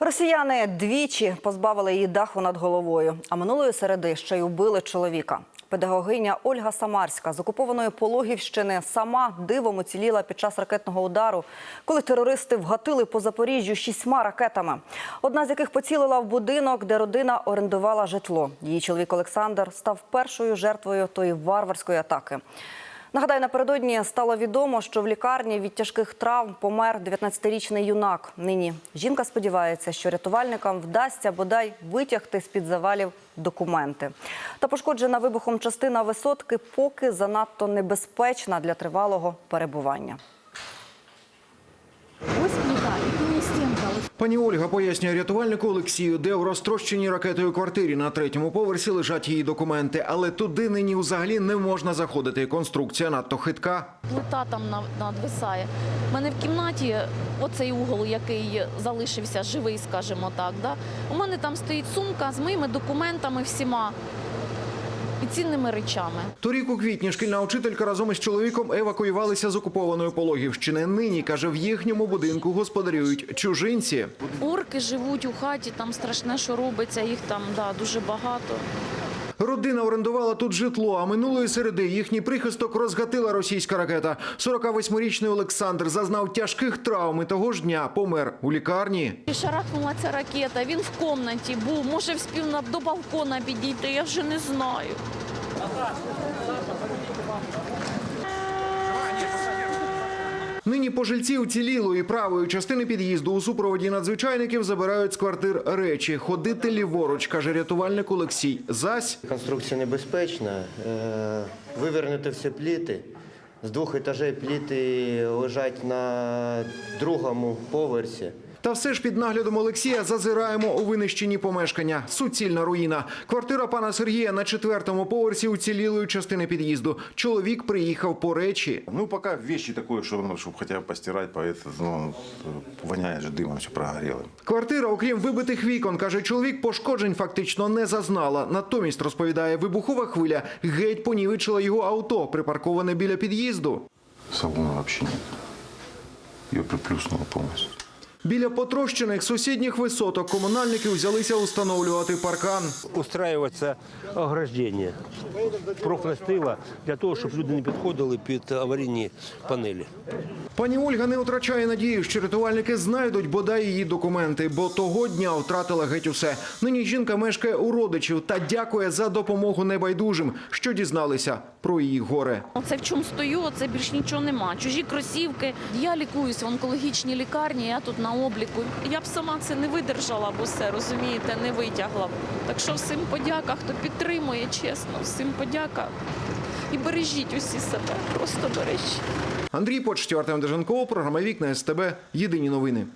Росіяни двічі позбавили її даху над головою, а минулої середи ще й убили чоловіка. Педагогиня Ольга Самарська з окупованої Пологівщини сама дивом уціліла під час ракетного удару, коли терористи вгатили по Запоріжжю шістьма ракетами. Одна з яких поцілила в будинок, де родина орендувала житло. Її чоловік Олександр став першою жертвою тої варварської атаки. Нагадаю, напередодні стало відомо, що в лікарні від тяжких травм помер 19-річний юнак. Нині жінка сподівається, що рятувальникам вдасться бодай витягти з-під завалів документи. Та пошкоджена вибухом частина висотки поки занадто небезпечна для тривалого перебування. Ось плита, і не стінка. Ось Пані Ольга пояснює рятувальнику Олексію, де в розтрощеній ракетою квартирі на третьому поверсі лежать її документи, але туди нині взагалі не можна заходити. Конструкція надто хитка. плита там надвисає. У мене в кімнаті оцей угол, який залишився живий, скажімо так. Да? У мене там стоїть сумка з моїми документами всіма і цінними речами. Торік у квітні шкільна учителька разом із чоловіком евакуювалися з окупованої Пологівщини. Нині каже, в їхньому будинку господарюють чужинці. Орки живуть у хаті, там страшне, що робиться, їх там да, дуже багато. Родина орендувала тут житло, а минулої середи їхній прихисток розгатила російська ракета. 48-річний Олександр зазнав тяжких травм і того ж дня помер у лікарні. Шарахнула ця ракета, він в кімнаті був, може вспів до балкона підійти, я вже не знаю. Нині пожильці уцілілої правої частини під'їзду у супроводі надзвичайників забирають з квартир речі. Ходити ліворуч, каже рятувальник Олексій. Зась Конструкція небезпечна. Е, Вивернути всі пліти. З двох етажей пліти лежать на другому поверсі. Та все ж під наглядом Олексія зазираємо у винищені помешкання. Суцільна руїна. Квартира пана Сергія на четвертому поверсі уцілілої частини під'їзду. Чоловік приїхав по речі. Ну, пока вещи такое, что, ну, чтобы хотя бы постирать, по это, ну, воняет же дымом, все прогорело. Квартира, окрім вибитих вікон, каже чоловік, пошкоджень фактично не зазнала. Натомість розповідає, вибухова хвиля геть понівечила його авто, припарковане біля під'їзду. Салона вообще нет. Ее приплюснуло полностью. Біля потрощених сусідніх висоток комунальники взялися установлювати паркан. устраиваться ограждення профнастила для того, щоб люди не підходили під аварійні панелі. Пані Ольга не втрачає надії, що рятувальники знайдуть бодай її документи, бо того дня втратила геть усе. Нині жінка мешкає у родичів та дякує за допомогу небайдужим, що дізналися про її горе. Оце в чому стою, оце більш нічого нема. Чужі кросівки. Я лікуюсь в онкологічній лікарні, я тут на обліку. Я б сама це не видержала, бо все, розумієте, не витягла б. Так що всім подяка, хто підтримує, чесно, всім подяка. І бережіть усі себе, просто бережіть. Андрій Почтів, Артем Деженков, програма Вікна СТБ. Єдині новини.